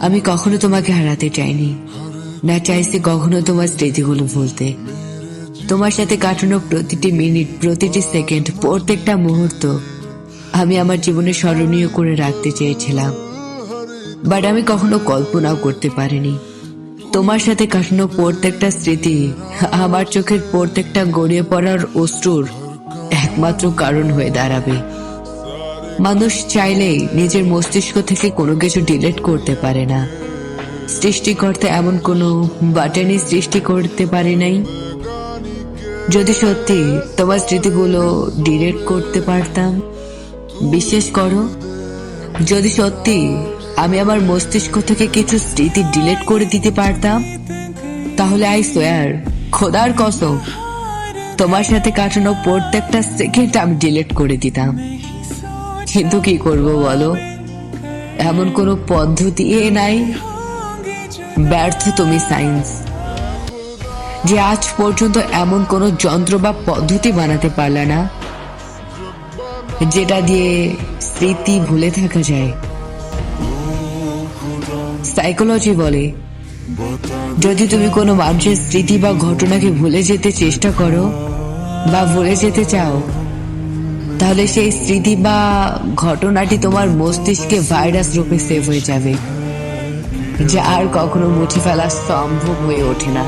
আমি কখনো তোমাকে হারাতে চাইনি। না চাইছি কখনো তোমার স্মৃতিগুলো ভুলতে। তোমার সাথে কাটানো প্রতিটি মিনিট, প্রতিটি সেকেন্ড, প্রত্যেকটা মুহূর্ত আমি আমার জীবনে স্মরণীয় করে রাখতে চেয়েছিলাম। বাট আমি কখনো কল্পনাও করতে পারিনি। তোমার সাথে কাটানো প্রত্যেকটা স্মৃতি, আমার চোখের প্রত্যেকটা গড়িয়ে পড়ার অশ্রুর একমাত্র কারণ হয়ে দাঁড়াবে। মানুষ চাইলেই নিজের মস্তিষ্ক থেকে কোনো কিছু ডিলেট করতে পারে না। সৃষ্টিকর্তা এমন কোনো বাটনই সৃষ্টি করতে পারে নাই। যদি সত্যি তোমার স্মৃতিগুলো ডিলেট করতে পারতাম, বিশ্বাস করো, যদি সত্যি আমি আমার মস্তিষ্ক থেকে কিছু স্মৃতি ডিলেট করে দিতে পারতাম, তাহলে আই সোয়ার খোদার কসম, তোমার সাথে কাটানো প্রত্যেকটা সেকেন্ড আমি ডিলেট করে দিতাম। কিন্তু কি করব বলো? এমন কোনো পদ্ধতি এ নাই। ব্যর্থ তুমি, সায়েন্স। যে আজ পর্যন্ত এমন কোনো যন্ত্র বা পদ্ধতি বানাতে পারলে না, যেটা দিয়ে স্মৃতি ভুলে থাকা যায়। সাইকোলজি বলে, যদি তুমি কোনো মানুষের স্মৃতি বা ঘটনাকে ভুলে যেতে চেষ্টা করো বা ভুলে যেতে চাও তাহলে সেই স্মৃতি বা ঘটনাটি তোমার মস্তিষ্কে ভাইরাস রূপে সেভ হয়ে যাবে, যা আর কখনো মুছে ফেলা সম্ভব হয়ে ওঠে না।